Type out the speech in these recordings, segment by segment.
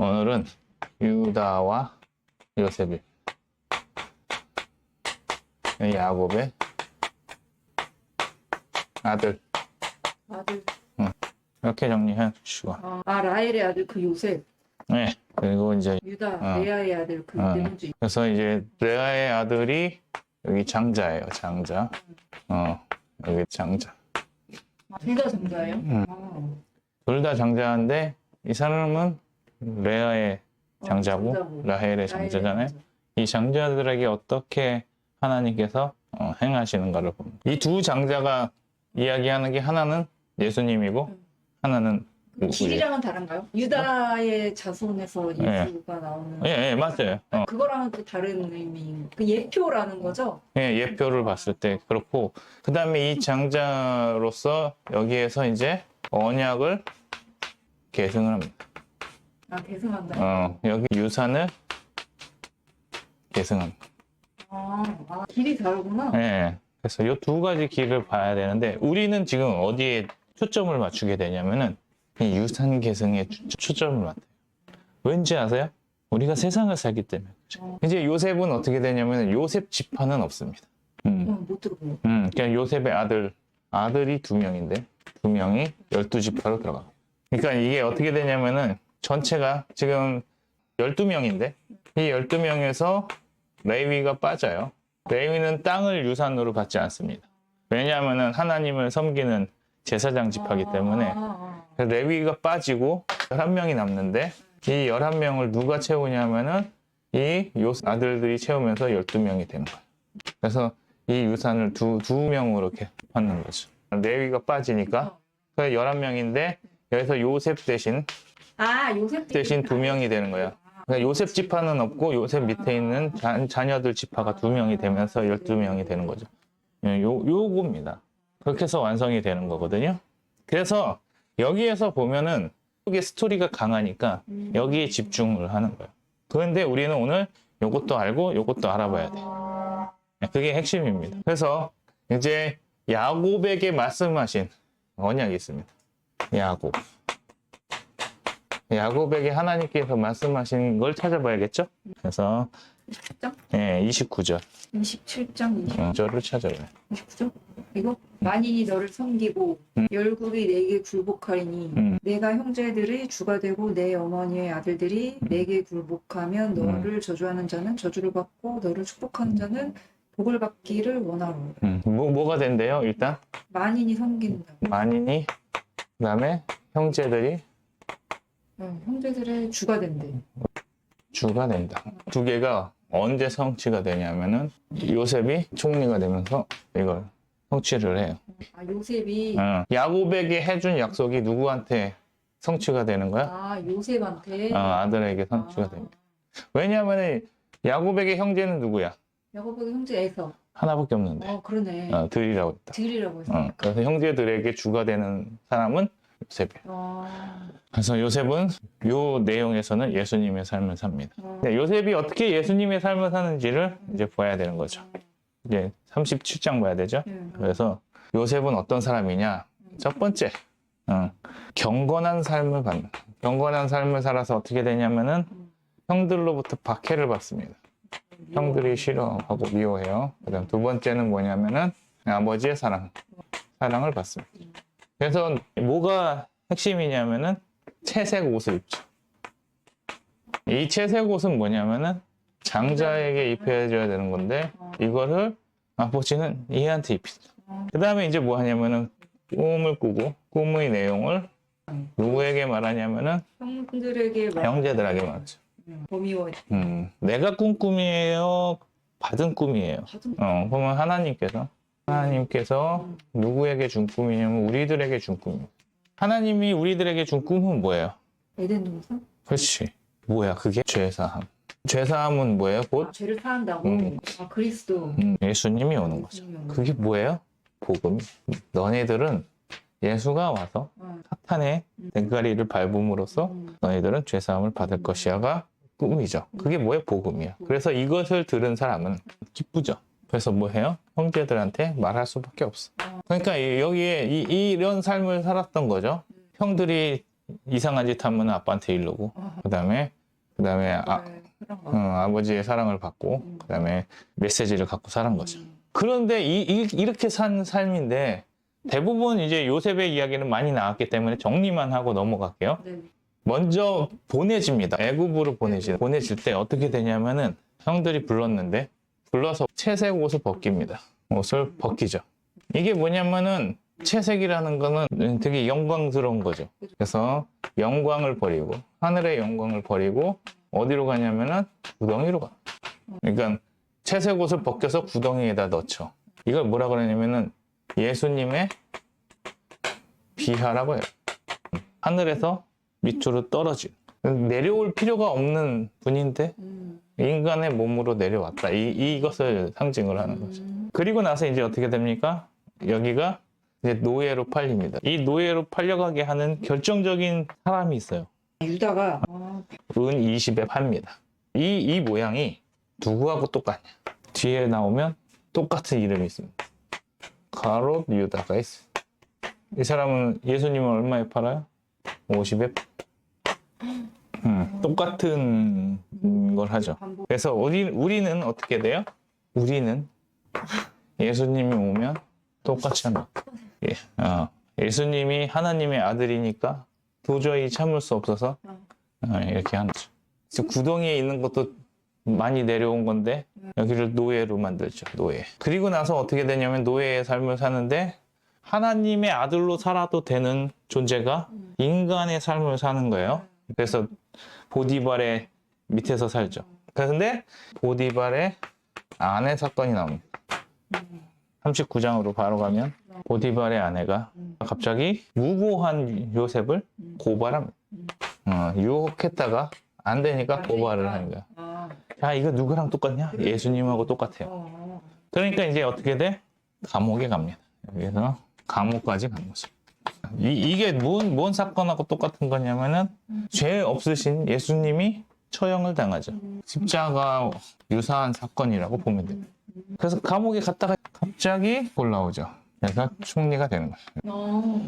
오늘은 유다와 요셉이 야곱의 아들 아들. 이렇게 정리해 주시고 아, 아, 라헬의 아들 그 요셉. 네 그리고 이제 유다, 어. 레아의 아들 그 어. 네모지. 그래서 이제 레아의 아들이 여기 장자예요 장자 어 여기 장자 아, 둘다 정자예요? 음. 아, 둘다 장자인데 이 사람은 레아의 어, 장자고 장자고. 라헬의 장자잖아요 장자. 이 장자들에게 어떻게 하나님께서 어, 행하시는가를 봅니다. 이 두 장자가 이야기하는 게 하나는 예수님이고 음. 하나는 그 길이랑은 다른가요? 유다의 자손에서 네. 예수가 나오는. 예, 예 맞아요. 어, 그거랑은 또 다른 의미. 그 예표라는 거죠? 예, 예표를 봤을 때 그렇고 그 다음에 이 장자로서 여기에서 이제 언약을 계승을 합니다. 아, 계승한다. 어, 여기 유산을 계승합니다. 아, 아, 길이 다르구나. 예. 그래서 이 두 가지 길을 봐야 되는데 우리는 지금 어디에 초점을 맞추게 되냐면은 이 유산 계승에 초- 초점을 맞대요. 왠지 아세요? 우리가 세상을 살기 때문에. 그죠? 어. 이제 요셉은 어떻게 되냐면 요셉 지파는 없습니다. 음, 어, 못 들어보네. 음, 그냥 요셉의 아들 아들이 두 명인데 두 명이 열두 지파로 들어가. 그러니까 이게 어떻게 되냐면은 전체가 지금 열두 명인데 이 열두 명에서 레위가 빠져요. 레위는 땅을 유산으로 받지 않습니다. 왜냐하면은 하나님을 섬기는 제사장 때문에 아, 아, 그래서 레위가 빠지고 11명이 남는데 이 11명을 누가 채우냐면은 이요 아들들이 채우면서 12명이 되는 거예요. 그래서 이 유산을 두, 두 명으로 이렇게 받는 거죠. 레위가 빠지니까 그래서 11명인데 여기서 요셉 대신 아, 요셉 대신 두 명이 되는 거예요. 그러니까 요셉 지파는 없고 요셉 밑에 있는 자, 자녀들 지파가 두 명이 되면서 12명이 되는 거죠. 예, 요, 요겁니다. 그렇게 해서 완성이 되는 거거든요. 그래서 여기에서 보면은 속에 스토리가 강하니까 음. 여기에 집중을 하는 거예요. 그런데 우리는 오늘 요것도 알고 요것도 알아봐야 돼. 아, 요 그게 핵심입니다. 그래서 이제 야곱에게 말씀하신 언약이 있습니다. 야곱. 야곱에게 하나님께서 말씀하신 걸 찾아봐야겠죠? 그래서 27장? 예, 29절. 27장 20, 어, 절을 찾아봐요. 29죠? 이거? 만인이 너를 섬기고 음. 열국이 내게 굴복하리니 음. 내가 형제들의 주가 되고 내 어머니의 아들들이 내게 굴복하면 너를 저주하는 자는 저주를 받고 너를 축복하는 자는 복을 받기를 원하로 음, 뭐, 뭐가 된대요? 일단 만인이 섬긴다 만인이 그 다음에 형제들이 응, 형제들의 주가 된대 주가 된다. 두 개가 언제 성취가 되냐면은 요셉이 총리가 되면서 이걸 성취를 해요. 아 요셉이 어, 야곱에게 해준 약속이 누구한테 성취가 되는 거야? 아 요셉한테 어, 아들에게 성취가 아, 됩니다. 왜냐하면 야곱에게 형제는 누구야? 야곱의 형제 에서 하나밖에 없는데 어 그러네 어, 들이라고 했다. 들이라고 했어 어, 그래서 형제들에게 주가 되는 사람은 요셉이야. 아, 그래서 요셉은 요 내용에서는 예수님의 삶을 삽니다. 어, 네, 요셉이 어떻게 예수님의 삶을 사는지를 이제 봐야 되는 거죠. 이제 37장 봐야 되죠. 응. 그래서 요셉은 어떤 사람이냐? 첫 번째, 어, 경건한 삶을 받는. 경건한 삶을 살아서 어떻게 되냐면은 형들로부터 박해를 받습니다. 형들이 싫어하고 미워해요. 그다음 두 번째는 뭐냐면은 아버지의 사랑, 사랑을 받습니다. 그래서 뭐가 핵심이냐면은 채색 옷을 입죠. 이 채색 옷은 뭐냐면은 장자에게 입혀줘야 되는 건데 어, 이거를 아버지는 얘한테 입힌다. 어, 그 다음에 이제 뭐 하냐면은 꿈을 꾸고 꿈의 내용을 누구에게 말하냐면은 형들에게 말- 형제들에게 말하죠. 응, 범위원 음, 내가 꾼 꿈이에요. 받은 꿈이에요. 받은 어, 그러면 하나님께서 하나님께서 누구에게 준 꿈이냐면 우리들에게 준 꿈입니다. 하나님이 우리들에게 준 꿈은 뭐예요? 에덴 동산 그렇지. 뭐야 그게? 죄사함. 죄사함은 뭐예요? 아, 곧 죄를 사한다고 음. 아 그리스도 음, 예수님이 오는 거죠. 그게 뭐예요? 복음. 너네들은 예수가 와서 어, 사탄의 음. 대가리를 밟음으로써 음, 너희들은 죄사함을 받을 것이야가 꿈이죠. 그게 뭐예요? 복음이야. 그래서 이것을 들은 사람은 기쁘죠. 그래서 뭐 해요? 형제들한테 말할 수밖에 없어. 어, 그러니까 이- 여기에 이, 이런 삶을 살았던 거죠. 형들이 이상한 짓 하면 아빠한테 이르고 어, 그다음에 그다음에 아, 네, 거. 어, 아버지의 사랑을 받고 음. 그다음에 메시지를 갖고 살은 거죠. 음. 그런데 이, 이, 렇게 산 삶인데 대부분 이제 요셉의 이야기는 많이 나왔기 때문에 정리만 하고 넘어갈게요. 네. 먼저 보내집니다. 애굽으로 보내지. 보내질 때 어떻게 되냐면은 형들이 불렀는데 불러서 채색 옷을 벗깁니다. 옷을 벗기죠. 이게 뭐냐면은 채색이라는 거는 되게 영광스러운 거죠. 그래서 영광을 버리고 하늘의 영광을 버리고 어디로 가냐면은 구덩이로 가. 그러니까 채색 옷을 벗겨서 구덩이에다 넣죠. 이걸 뭐라 그러냐면은 예수님의 비하라고 해요. 하늘에서 밑으로 떨어진 내려올 필요가 없는 분인데 음. 인간의 몸으로 내려왔다. 이, 이것을 상징을 하는 거죠. 음. 그리고 나서 이제 어떻게 됩니까? 여기가 이제 노예로 팔립니다. 이 노예로 팔려가게 하는 결정적인 사람이 있어요. 유다가 아, 은 20에 팝니다. 이, 이 모양이 누구하고 똑같냐? 뒤에 나오면 똑같은 이름이 있습니다. 가롯 유다가 있어. 이 사람은 예수님을 얼마에 팔아요? 50에. 음, 똑같은 걸 하죠. 그래서 우리, 우리는 어떻게 돼요? 우리는 예수님이 오면 똑같이 합니다. 예, 어, 예수님이 하나님의 아들이니까 도저히 참을 수 없어서 어, 이렇게 하는 거죠. 그래서 구덩이에 있는 것도 많이 내려온 건데 여기를 노예로 만들죠. 노예. 그리고 나서 어떻게 되냐면 노예의 삶을 사는데 하나님의 아들로 살아도 되는 존재가 인간의 삶을 사는 거예요. 그래서 보디발의 밑에서 살죠. 그런데 보디발의 아내 사건이 나옵니다. 39장으로 바로 가면 보디발의 아내가 갑자기 무고한 요셉을 고발합니다. 어, 유혹했다가 안 되니까 고발을 하는 거야. 아, 야, 이거 누구랑 똑같냐? 예수님하고 똑같아요. 어. 그러니까 이제 어떻게 돼? 감옥에 갑니다. 여기서 감옥까지 간 거죠. 이, 이게 뭔, 뭔 사건하고 똑같은 거냐면은 죄 없으신 예수님이 처형을 당하죠. 십자가 유사한 사건이라고 보면 됩니다. 그래서 감옥에 갔다가 갑자기 올라오죠. 그래서 총리가 되는 거예요. 어.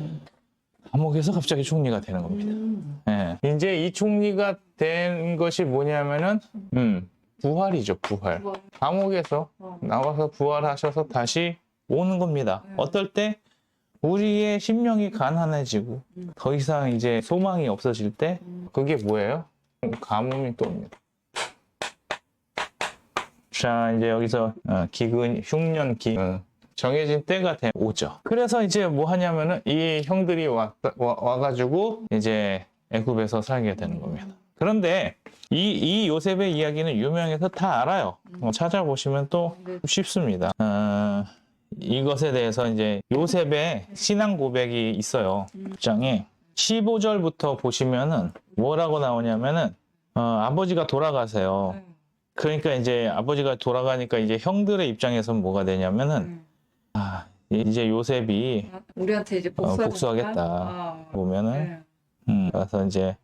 감옥에서 갑자기 총리가 되는 겁니다. 음. 예. 이제 이 총리가 된 것이 뭐냐면은, 음, 부활이죠, 부활. 뭐, 감옥에서 어. 나와서 부활하셔서 다시 오는 겁니다. 네. 어떨 때 우리의 심령이 가난해지고 음. 더 이상 이제 소망이 없어질 때 음. 그게 뭐예요? 가뭄이 또 옵니다. 자, 이제 여기서 어, 기근, 흉년, 기 어, 정해진 때가 돼 오죠. 그래서 이제 뭐 하냐면은 이 형들이 와, 와, 와가지고 이제 애굽에서 살게 되는 겁니다. 그런데 이, 이 요셉의 이야기는 유명해서 다 알아요. 어, 찾아보시면 또 네. 쉽습니다. 어, 이것에 대해서 이제 요셉의 신앙 고백이 있어요. 음. 장에 15절부터 보시면은 뭐라고 나오냐면은 어, 아버지가 돌아가세요. 네. 그러니까 이제 아버지가 돌아가니까 이제 형들의 입장에서는 뭐가 되냐면은 음. 아, 이제 요셉이 우리한테 이제 어, 복수하겠다. 복수하겠다. 아. 보면은 네. 음, 그래서 이제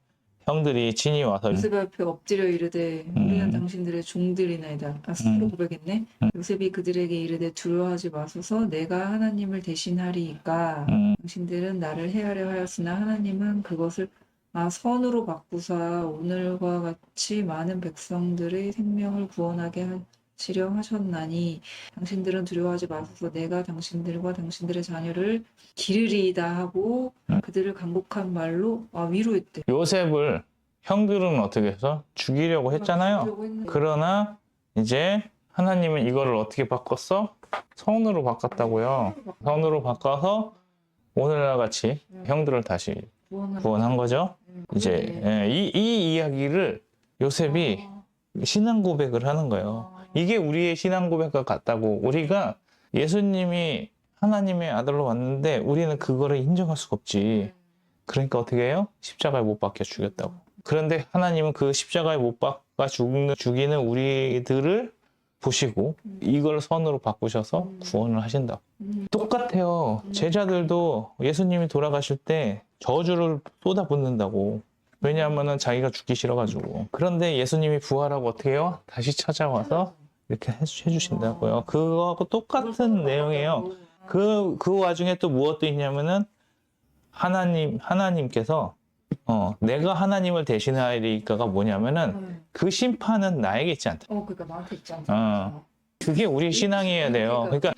형들이 친히 와서 요셉 앞에 엎드려 이르되 음. 우리는 당신들의 종들이나이다. 아 스스로 음. 고백했네. 음. 요셉이 그들에게 이르되 두려워하지 마소서 내가 하나님을 대신하리이까 음, 당신들은 나를 해하려 하였으나 하나님은 그것을 아 선으로 바꾸사 오늘과 같이 많은 백성들의 생명을 구원하게 하시려 하셨나니 당신들은 두려워하지 마소서 내가 당신들과 당신들의 자녀를 기르리이다 하고 음. 그들을 강곡한 말로 아 위로했대. 요셉을 형들은 어떻게 해서 죽이려고 했잖아요. 죽이려고 했는데. 그러나 이제 하나님은 이거를 어떻게 바꿨어? 선으로 바꿨다고요. 선으로 바꿔서 오늘날 같이 형들을 다시 구원한 거죠. 음, 이제. 예, 이, 이 이야기를 요셉이 아, 신앙 고백을 하는 거예요. 아, 이게 우리의 신앙 고백과 같다고 우리가 예수님이 하나님의 아들로 왔는데 우리는 그거를 인정할 수가 없지. 그러니까 어떻게 해요? 십자가에 못 박혀 죽였다고. 그런데 하나님은 그 십자가에 못 박아 죽는, 죽이는 우리들을 보시고 이걸 선으로 바꾸셔서 구원을 하신다고. 음, 똑같아요. 제자들도 예수님이 돌아가실 때 저주를 쏟아붓는다고. 왜냐하면은 자기가 죽기 싫어가지고. 그런데 예수님이 부활하고 어떻게 해요? 다시 찾아와서 이렇게 해- 해주신다고요. 그거하고 똑같은 내용이에요. 그, 그 와중에 또 무엇도 있냐면은 하나님, 하나님께서 어, 내가 하나님을 대신하리까가 뭐냐면은 음. 그 심판은 나에게 있지 않다. 어, 그러니까 나한테 있지 않다. 어. 그게 우리 신앙이어야 돼요. 그러니까.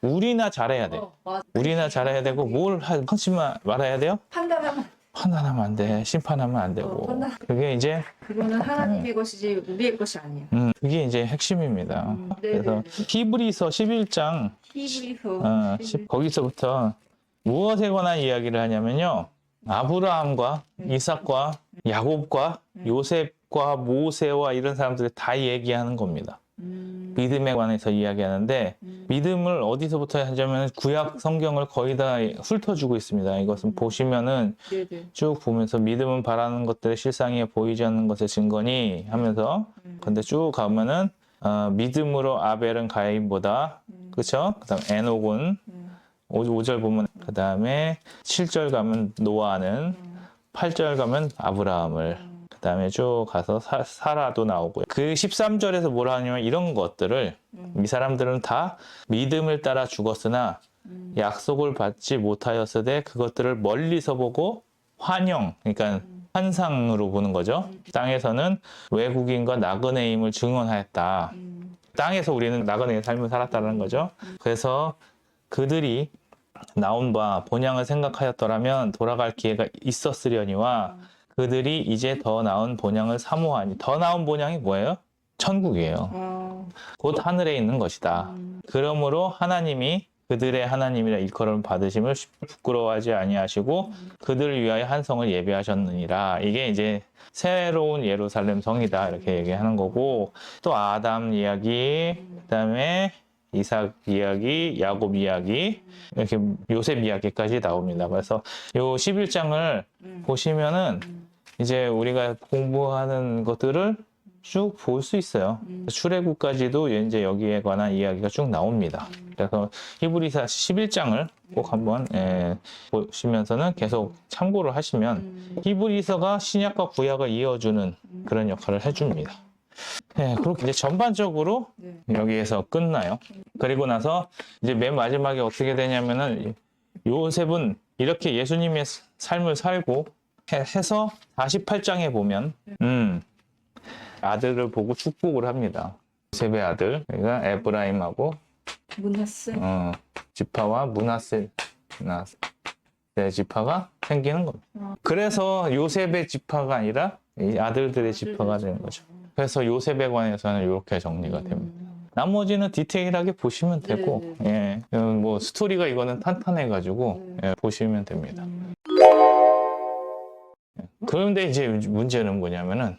우리나 잘해야 돼. 어. 우리나 잘해야 되고 뭘 하- 하지 마- 말아야 돼요? 판단하면 판단하면 안 돼. 심판하면 안 되고. 어, 판단. 그게 이제 그거는 하나님의 것이지 우리의 것이 아니야. 음, 그게 이제 핵심입니다. 음, 그래서 네네네. 히브리서 11장 히브리서 어, 11. 십- 거기서부터 무엇에 관한 이야기를 하냐면요. 아브라함과 음. 이삭과 야곱과 음. 요셉과 모세와 이런 사람들이 다 얘기하는 겁니다. 음, 믿음에 관해서 이야기하는데 음, 믿음을 어디서부터 하냐면 구약 성경을 거의 다 훑어주고 있습니다. 이것은 음. 보시면은 네네. 쭉 보면서 믿음은 바라는 것들의 실상에 보이지 않는 것의 증거니 하면서 음, 근데 쭉 가면은 어, 믿음으로 아벨은 가인보다 음, 그렇죠? 그다음 에녹은 음, 5, 절 보면 그다음에 7절 가면 노아는 음, 8절 가면 아브라함을 다음에 쭉 가서 사, 사라도 나오고요. 그 13절에서 뭐라 하냐면 이런 것들을 음, 이 사람들은 다 믿음을 따라 죽었으나 음, 약속을 받지 못하였으되 그것들을 멀리서 보고 환영 그러니까 음, 환상으로 보는 거죠. 음. 땅에서는 외국인과 나그네임을 증언하였다. 음, 땅에서 우리는 나그네의 삶을 살았다는 거죠. 그래서 그들이 나온 바 본향을 생각하였더라면 돌아갈 기회가 있었으려니와 그들이 이제 더 나은 본향을 사모하니 더 나은 본향이 뭐예요? 천국이에요. 아, 곧 하늘에 있는 것이다. 음, 그러므로 하나님이 그들의 하나님이라 일컬음 받으심을 부끄러워하지 아니하시고 음, 그들을 위하여 한 성을 예비하셨느니라. 이게 이제 새로운 예루살렘 성이다 이렇게 얘기하는 거고 또 아담 이야기, 그다음에 이삭 이야기, 야곱 이야기 이렇게 요셉 이야기까지 나옵니다. 그래서 요 11장을 음, 보시면은 음, 이제 우리가 공부하는 것들을 쭉 볼 수 있어요. 음. 출애굽까지도 이제 여기에 관한 이야기가 쭉 나옵니다. 그래서 히브리서 11장을 꼭 한번 예, 보시면서는 계속 참고를 하시면 음, 히브리서가 신약과 구약을 이어주는 음. 그런 역할을 해줍니다. 예, 그렇게 이제 전반적으로 네. 여기에서 끝나요. 그리고 나서 이제 맨 마지막에 어떻게 되냐면은 요셉은 이렇게 예수님의 삶을 살고 해- 해서 48장에 보면 음, 아들을 보고 축복을 합니다. 요셉의 아들, 그러니까 에브라임하고 문나스 어, 지파와 문하세 문하세 지파가 생기는 겁니다. 어. 그래서 요셉의 지파가 아니라 이 아들들의 지파가 되는 거죠. 그래서 요셉에 관해서는 이렇게 정리가 됩니다. 음, 나머지는 디테일하게 보시면 되고, 예, 어, 뭐 스토리가 이거는 탄탄해가지고 네. 예, 보시면 됩니다. 음, 그런데 이제 문제는 뭐냐면은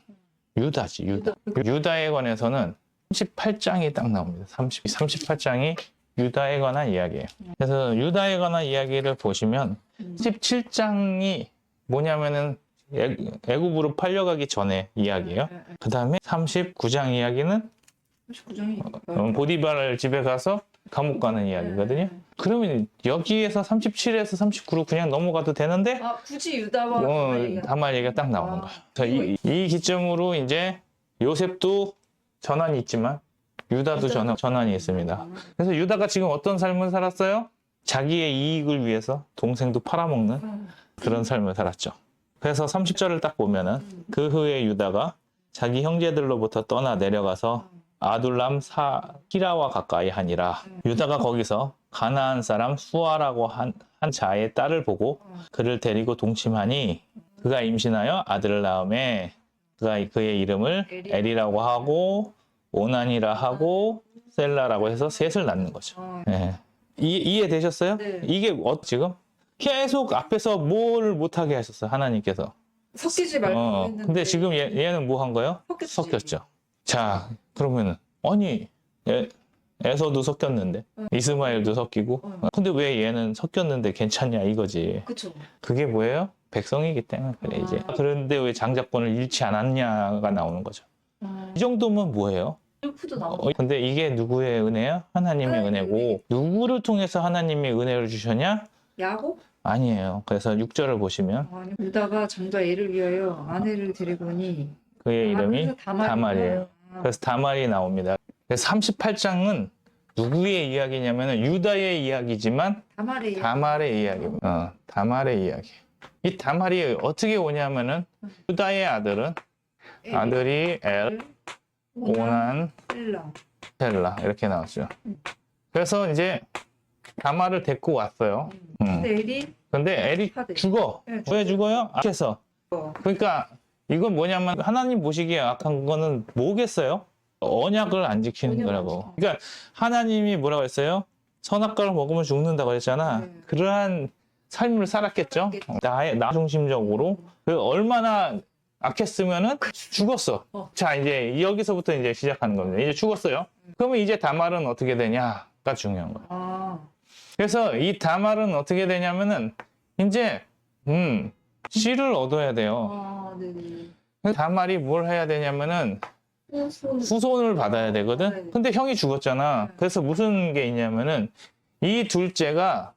유다지, 유다. 유다에 관해서는 38장이 딱 나옵니다. 30, 38장이 유다에 관한 이야기예요. 그래서 유다에 관한 이야기를 보시면 음, 17장이 뭐냐면은 애- 애굽으로 팔려가기 전에 이야기예요. 네, 네, 그 다음에 39장 이야기는 39장이 어, 보디발 집에 가서 감옥 가는 이야기거든요. 그러면 여기에서 37에서 39로 그냥 넘어가도 되는데 아 굳이 유다와 어, 다말 얘기가 다말 얘기가 딱 나오는 아, 거야. 그래서 이, 이 기점으로 이제 요셉도 전환이 있지만 유다도 전환, 전환이 있습니다. 그래서 유다가 지금 어떤 삶을 살았어요? 자기의 이익을 위해서 동생도 팔아먹는 음, 그런 삶을 살았죠. 그래서 30절을 딱 보면은 음, 그 후에 유다가 자기 형제들로부터 떠나 내려가서 아둘람 사 히라와 가까이 하니라. 유다가 거기서 가나안 사람 수아라고 한, 한 자의 딸을 보고 음, 그를 데리고 동침하니 그가 임신하여 아들을 낳음에 그가 그의 이름을 에리. 에리라고 하고 오난이라 하고 셀라라고 해서 셋을 낳는 거죠. 어, 예. 이, 이해되셨어요? 네. 이게 어, 지금 계속 앞에서 뭘 못하게 하셨어요 하나님께서. 섞이지 말고 어, 근데 지금 얘, 얘는 뭐 한 거예요? 섞였지. 섞였죠. 자, 그러면은 아니 에, 에서도 섞였는데 응. 이스마엘도 섞이고 응. 근데 왜 얘는 섞였는데 괜찮냐 이거지. 그쵸 그게 뭐예요? 백성이기 때문에 그래 이제. 아. 그런데 왜 장자권을 잃지 않았냐가 나오는 거죠. 어, 이 정도면 뭐예요? 어, 근데 이게 누구의 은혜야? 하나님의 하나님의 은혜고 누구를 통해서 하나님의 은혜를 주셨냐? 야곱 아니에요. 그래서 6절을 보시면 아니 유다가 장자 애를 위하여 아내를 데리고 오니 그의 아, 이름이. 다말이에요. 아, 그래서 다말이 나옵니다. 그래서 38장은 누구의 이야기냐면 유다의 이야기지만 다말이 다말의 이야기입니다. 어, 다말의 이야기. 이 다말이 어떻게 오냐면은 유다의 아들은 아들이 엘, 오난, 셀라. 텔라 이렇게 나왔죠. 음. 그래서 이제 다말을 데리고 왔어요. 음. 근데 엘이 근데 엘이 하대. 죽어. 네, 왜 죽어요? 죽어. 그러니까 이건 뭐냐면 하나님 보시기에 악한 거는 뭐겠어요? 언약을 안 지키는 거라고. 그러니까 하나님이 뭐라고 했어요? 선악과를 먹으면 죽는다고 했잖아. 네. 그러한 삶을 살았겠죠. 살았겠죠. 나의 나 중심적으로 그 얼마나 악했으면은 죽었어. 어. 자 이제 여기서부터 이제 시작하는 겁니다. 이제 죽었어요. 그러면 이제 다말은 어떻게 되냐가 중요한 거예요. 아, 그래서 이 다말은 어떻게 되냐면은 이제 음 씨를 얻어야 돼요. 아, 네네. 다말이 뭘 해야 되냐면은 후손. 후손을 받아야 네. 되거든. 근데 형이 죽었잖아. 네. 그래서 무슨 게 있냐면은 이 둘째가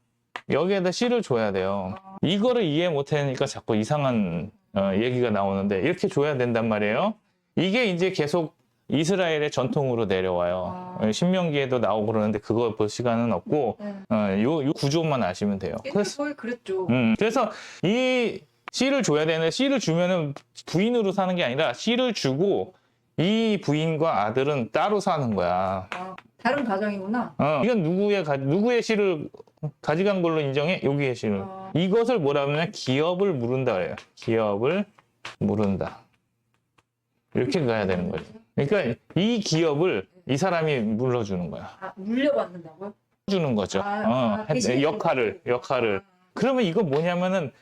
여기에다 씨를 줘야 돼요. 이거를 이해 못하니까 자꾸 이상한 어, 얘기가 나오는데 이렇게 줘야 된단 말이에요. 이게 이제 계속 이스라엘의 전통으로 내려와요. 아. 어, 신명기에도 나오고 그러는데 그거 볼 시간은 없고 네. 어, 요, 요 구조만 아시면 돼요. 옛날 그래서 거의 그랬죠. 음, 그래서 이 씨를 줘야 되는데 씨를 주면은 부인으로 사는 게 아니라 씨를 주고 이 부인과 아들은 따로 사는 거야. 아, 다른 가정이구나. 어, 이건 누구의 가, 누구의 씨를 가져간 걸로 인정해? 여기의 씨를. 아. 이것을 뭐라 하면 기업을 물은다 그래요. 기업을 물은다. 이렇게 가야 되는 거죠. 그러니까 이 기업을 이 사람이 물러주는 거야. 아, 물려받는다고요? 주는 거죠. 아, 어, 아, 대신해 역할을, 역할을. 그러면 이거 뭐냐면은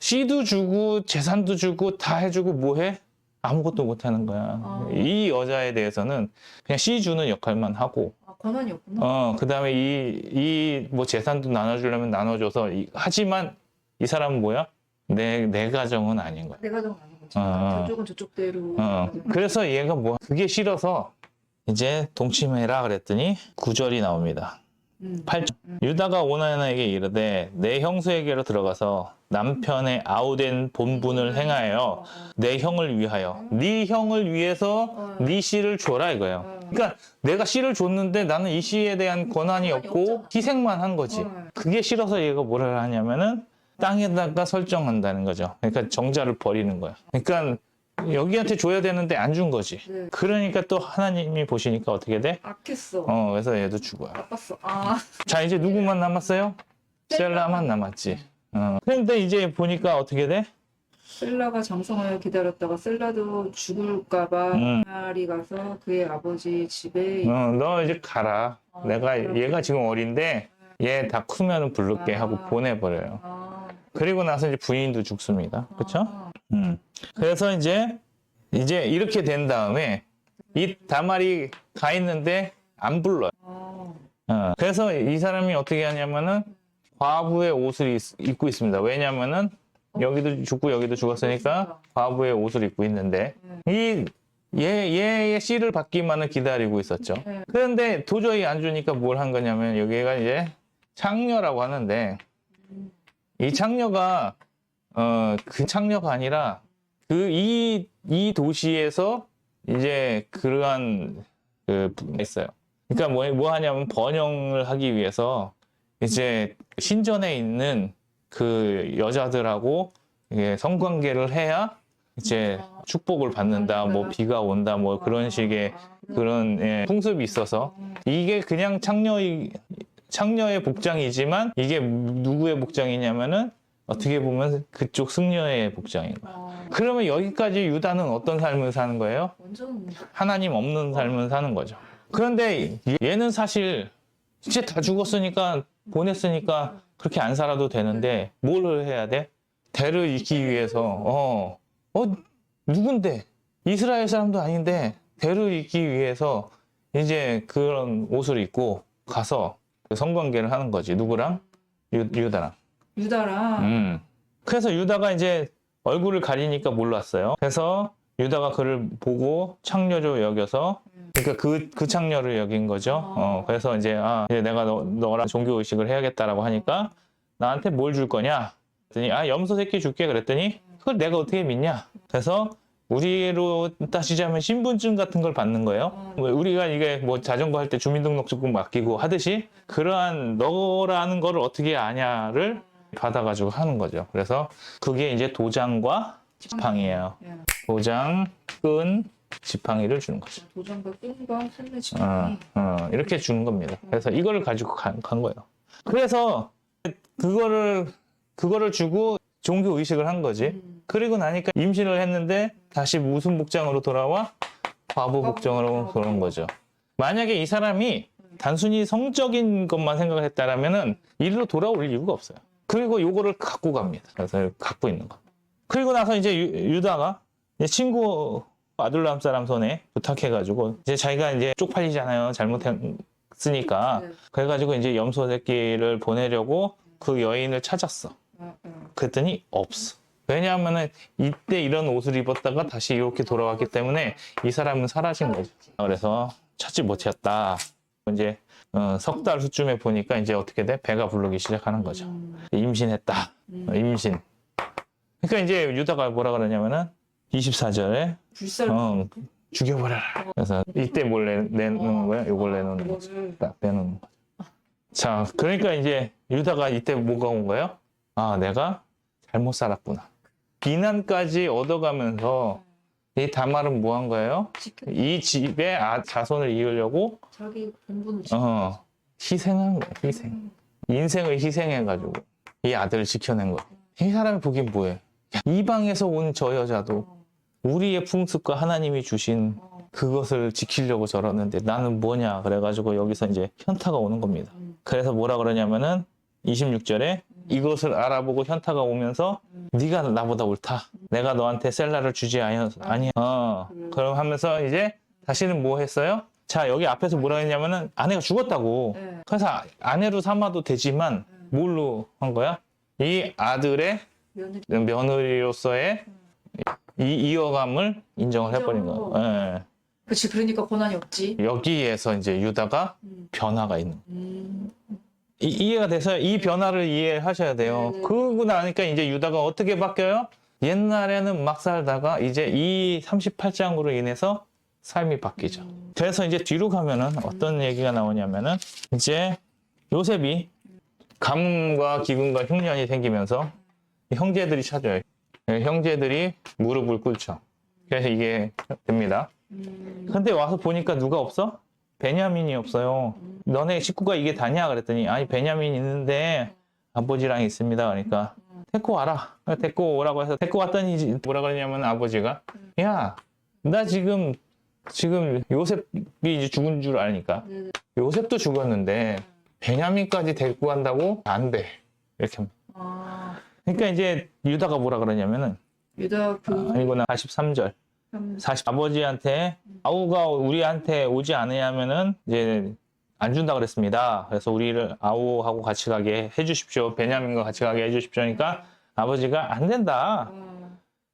씨도 주고 재산도 주고 다 해주고 뭐해? 아무것도 못 하는 거야. 아. 이 여자에 대해서는 그냥 씨 주는 역할만 하고, 아, 권한이 없구나. 어, 그 다음에 이, 이 뭐 재산도 나눠주려면 나눠줘서, 이- 하지만 이 사람은 뭐야? 내, 내 가정은 아닌 거야. 내 가정은 아닌 거지. 어. 저쪽은 저쪽대로. 어, 그래서 얘가 뭐, 그게 싫어서 이제 동침해라 그랬더니 구절이 나옵니다. 음. 8절. 음. 유다가 오나에게 이르되 내 형수에게로 들어가서 남편의 아우된 본분을 행하여 어, 어. 내 형을 위하여 네 형을 위해서 어. 네 씨를 줘라 이거예요. 어. 그러니까 내가 씨를 줬는데 나는 이 씨에 대한 권한이 없고. 희생만 한 거지. 어. 그게 싫어서 얘가 뭐를 하냐면은 땅에다가 설정한다는 거죠. 그러니까 정자를 버리는 거야. 그러니까 여기한테 줘야 되는데 안 준 거지. 네. 그러니까 또 하나님이 보시니까 어떻게 돼? 악했어. 어, 그래서 얘도 죽어요. 나빴어. 아, 자, 이제 누구만 남았어요? 셀라만 남았지. 어. 근데 이제 보니까 어떻게 돼? 셀라가 장성하여 기다렸다가 셀라도 죽을까봐 음. 말이 가서 그의 아버지 집에 어, 너 이제 가라. 어, 내가 그렇게. 얘가 지금 어린데 얘 다 크면 부를게 하고 아. 보내버려요. 아, 그리고 나서 이제 부인도 죽습니다. 그렇죠? 아, 음. 그래서 이제 이제 이렇게 된 다음에 이 다말이 가 있는데 안 불러요. 아, 어, 그래서 이 사람이 어떻게 하냐면은 과부의 옷을 입- 입고 있습니다. 왜냐면은 여기도 죽고 여기도 죽었으니까 과부의 옷을 입고 있는데 이 얘, 얘의 씨를 받기만을 기다리고 있었죠. 네. 그런데 도저히 안 주니까 뭘 한 거냐면 여기가 이제 창녀라고 하는데 음. 이 창녀가 어 그 창녀가 아니라 그 이 이 도시에서 이제 그러한 그 있어요. 그러니까 뭐, 뭐 하냐면 번영을 하기 위해서 이제 신전에 있는 그 여자들하고 이게 성관계를 해야 이제 아. 축복을 받는다, 뭐 비가 온다, 뭐 그런 식의 그런 예, 풍습이 있어서 이게 그냥 창녀의 창녀의 복장이지만 이게 누구의 복장이냐면은 어떻게 보면 그쪽 승려의 복장인 거야. 아, 그러면 여기까지 유다는 어떤 삶을 사는 거예요? 완전 하나님 없는 삶을 사는 거죠. 그런데 얘는 사실 이제 다 죽었으니까 보냈으니까 그렇게 안 살아도 되는데 뭘 해야 돼? 대를 잇기 위해서 어, 어 누군데 이스라엘 사람도 아닌데 대를 잇기 위해서 이제 그런 옷을 입고 가서 그 성관계를 하는 거지 누구랑 유, 유다랑. 유다랑 음. 그래서 유다가 이제 얼굴을 가리니까 몰랐어요. 그래서 유다가 그를 보고 창녀로 여겨서 그러니까 그, 그 창녀를 여긴 거죠. 어, 그래서 이제, 아, 이제 내가 너, 너랑 종교 의식을 해야겠다라고 하니까 나한테 뭘 줄 거냐? 그랬더니, 아, 염소 새끼 줄게. 그랬더니, 그걸 내가 어떻게 믿냐? 그래서 우리로 따지자면 신분증 같은 걸 받는 거예요. 왜 우리가 이게 뭐 자전거 할 때 주민등록증 맡기고 하듯이 그러한 너라는 거를 어떻게 아냐를 받아가지고 하는 거죠. 그래서 그게 이제 도장과 지팡이에요. 예. 도장, 끈, 지팡이를 주는 거죠. 도장과 끈과 손의 어, 지팡이. 어, 이렇게 주는 겁니다. 그래서 이거를 가지고 간, 간 거예요. 그래서 그거를 그거를 주고 종교 의식을 한 거지. 음. 그리고 나니까 임신을 했는데 다시 무슨 복장으로 돌아와? 과부 복장으로 돌아온 거죠. 만약에 이 사람이 단순히 성적인 것만 생각을 했다라면은 이리로 돌아올 이유가 없어요. 그리고 요거를 갖고 갑니다. 그래서 갖고 있는 거. 그리고 나서 이제 유, 이제 친구 아둘람 사람 손에 부탁해가지고 이제 자기가 이제 쪽팔리잖아요. 잘못했으니까. 네. 그래가지고 이제 염소 새끼를 보내려고 그 여인을 찾았어. 아, 아. 그랬더니 없어. 왜냐하면은 이때 이런 옷을 입었다가 다시 이렇게 돌아왔기 때문에 이 사람은 사라진 거죠. 그래서 찾지 못했다. 이제 어, 석달 후쯤에 보니까 이제 어떻게 돼? 배가 부르기 시작하는 거죠. 음. 임신했다. 음. 어, 임신. 그러니까 이제 유다가 뭐라 그러냐면은 24절에 불살. 어, 죽여버려라. 그래서 이때 뭘 내, 내놓는 거야? 요걸 내놓는 거죠. 딱 빼놓는 거죠. 자, 그러니까 이제 유다가 이때 뭐가 온 거예요? 아, 내가 잘못 살았구나. 비난까지 얻어가면서 이 다말은 뭐한 거예요? 지켜 이 집에 아, 자손을 이으려고 자기 공부는. 어, 희생한 거야, 희생. 인생을 희생해가지고 이 아들을 지켜낸 거야. 이 사람이 보기엔 뭐해? 이방에서 온 저 여자도 어, 우리의 풍습과 하나님이 주신 어. 그것을 지키려고 저러는데 나는 뭐냐 그래가지고 여기서 이제 현타가 오는 겁니다. 음. 그래서 뭐라 그러냐면은 26절에 이것을 알아보고 현타가 오면서 음. 네가 나보다 옳다. 내가 너한테 셀라를 주지 아니 아니. 어. 음. 그럼 하면서 이제 다시는 뭐 했어요? 자 여기 앞에서 뭐라 했냐면은 아내가 죽었다고. 네. 그래서 아- 아내로 삼아도 되지만 음. 뭘로 한 거야? 이 아들의 며느리. 며느리 로서의 이 이어감을 인정을 해버린. 거예요. 예. 그렇지. 그러니까 권한이 없지. 여기에서 이제 유다가 음. 변화가 있는. 음. 이, 이해가 돼서 이 변화를 이해하셔야 돼요. 네네. 그러고 나니까 이제 유다가 어떻게 바뀌어요? 옛날에는 막 살다가 이제 이 38장으로 인해서 삶이 바뀌죠. 음. 그래서 이제 뒤로 가면은 어떤 얘기가 나오냐면은 이제 요셉이 가뭄과 기근과 흉년이 생기면서 형제들이 찾아요. 형제들이 무릎을 꿇죠. 그래서 이게 됩니다. 음. 근데 와서 보니까 누가 없어? 베냐민이 없어요. 너네 식구가 이게 다냐? 그랬더니 아니 베냐민 있는데 아버지랑 있습니다. 그러니까 데리고 와라. 데리고 오라고 해서 데리고 왔더니 뭐라 그러냐면 아버지가 야 나 지금 지금 요셉이 이제 죽은 줄 아니까 네. 요셉도 죽었는데 베냐민까지 데리고 간다고 안 돼. 이렇게 합니다. 아. 그러니까 이제 유다가 뭐라 그러냐면은 유다 그 아, 이거는 43절. 참- 사실 아버지한테 아우가 우리한테 오지 않으냐면은 이제 안 준다 그랬습니다. 그래서 우리를 아우하고 같이 가게 해주십시오. 베냐민과 같이 가게 해주십시오. 그러니까 아버지가 안 된다.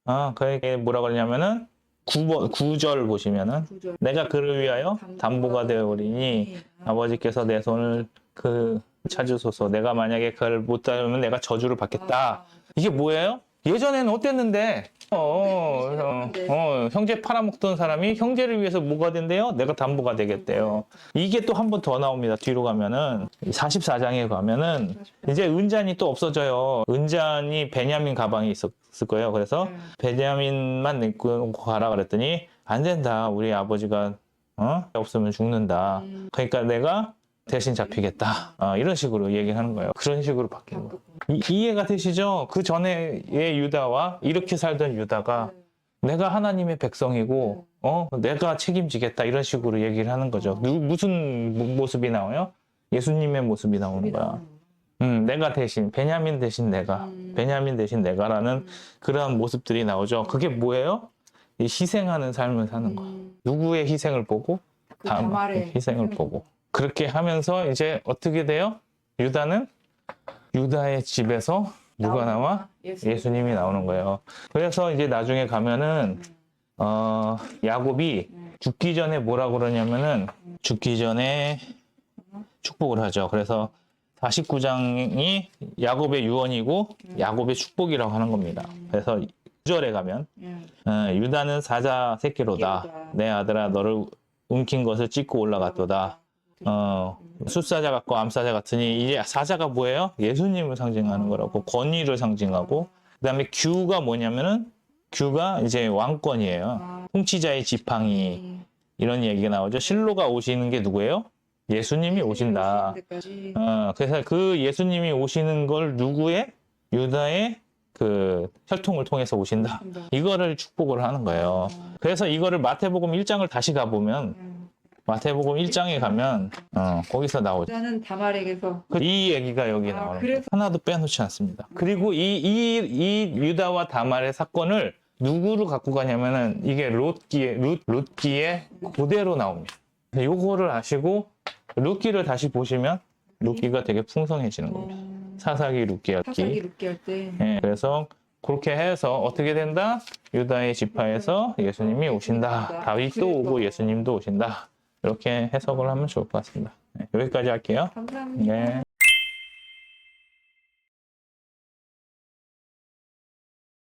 아, 어, 그러니까 뭐라 그러냐면은 9번, 9절 보시면은 구절. 내가 그를 위하여 담보가 되어오리니 아버지께서 내 손을 그 찾으소서. 내가 만약에 그를 못 따르면 내가 저주를 받겠다. 이게 뭐예요? 예전에는 어땠는데? 어, 어, 어, 형제 팔아먹던 사람이 형제를 위해서 뭐가 된대요? 내가 담보가 되겠대요. 이게 또 한 번 더 나옵니다. 뒤로 가면은 44장에 가면은 이제 은잔이 또 없어져요. 은잔이 베냐민 가방에 있었을 거예요. 그래서 베냐민만 내고 가라 그랬더니 안 된다. 우리 아버지가 어? 없으면 죽는다. 음. 그러니까 내가 대신 잡히겠다. 어, 이런 식으로 얘기하는 거예요. 그런 식으로 바뀌는 거예요. 이, 이해가 되시죠? 그 전에의 유다와 이렇게 살던 유다가 내가 하나님의 백성이고 어 내가 책임지겠다 이런 식으로 얘기를 하는 거죠. 누, 무슨 모- 모습이 나와요? 예수님의 모습이 나오는 거야. 음, 내가 대신 베냐민 대신 내가 음. 베냐민 대신 내가라는 그러한 모습들이 나오죠. 그게 뭐예요? 이 희생하는 삶을 사는 거. 누구의 희생을 보고 그 다음 다말의 희생을 보고 그렇게 하면서 이제 어떻게 돼요? 유다는 유다의 집에서 누가 나와? 예수님 이 나오는 거예요. 그래서 이제 나중에 가면은 어 야곱이 죽기 전에 뭐라 그러냐면은 죽기 전에 축복을 하죠. 그래서 49장이 야곱의 유언이고 야곱의 축복이라고 하는 겁니다. 그래서 2절에 가면 어, 유다는 사자 새끼로다. 새끼로다. 내 아들아 너를 움킨 것을 찢고 올라갔도다. 어, 숫사자 같고 암사자 같으니 이제 사자가 뭐예요? 예수님을 상징하는 거라고 권위를 상징하고 그 다음에 규가 뭐냐면은 규가 이제 왕권이에요. 아, 통치자의 지팡이 이런 얘기가 나오죠. 실로가 오시는 게 누구예요? 예수님이 오신다. 데까지 어, 그래서 그 예수님이 오시는 걸 누구의 유다의 그 혈통을 통해서 오신다. 이거를 축복을 하는 거예요. 그래서 이거를 마태복음 1장을 다시 가보면 마태복음 1장에 가면 어, 거기서 나오죠. 자는 다말에게서 그 이 얘기가 여기 아, 나와요. 그래서- 하나도 빼놓지 않습니다. 그리고 이, 이, 이 유다와 다말의 사건을 누구로 갖고 가냐면은 이게 롯기의, 룻, 룻기에 그대로 나옵니다. 요거를 아시고 룻기를 다시 보시면 룻기가 되게 풍성해지는 겁니다. 어, 사사기 룻기 사사기 였기 룻기 할때 예, 그래서 그렇게 해서 어떻게 된다? 유다의 지파에서 예수님이 오신다. 다윗도 오고 예수님도 오신다. 이렇게 해석을 하면 좋을 것 같습니다. 네, 여기까지 할게요. 감사합니다. 네.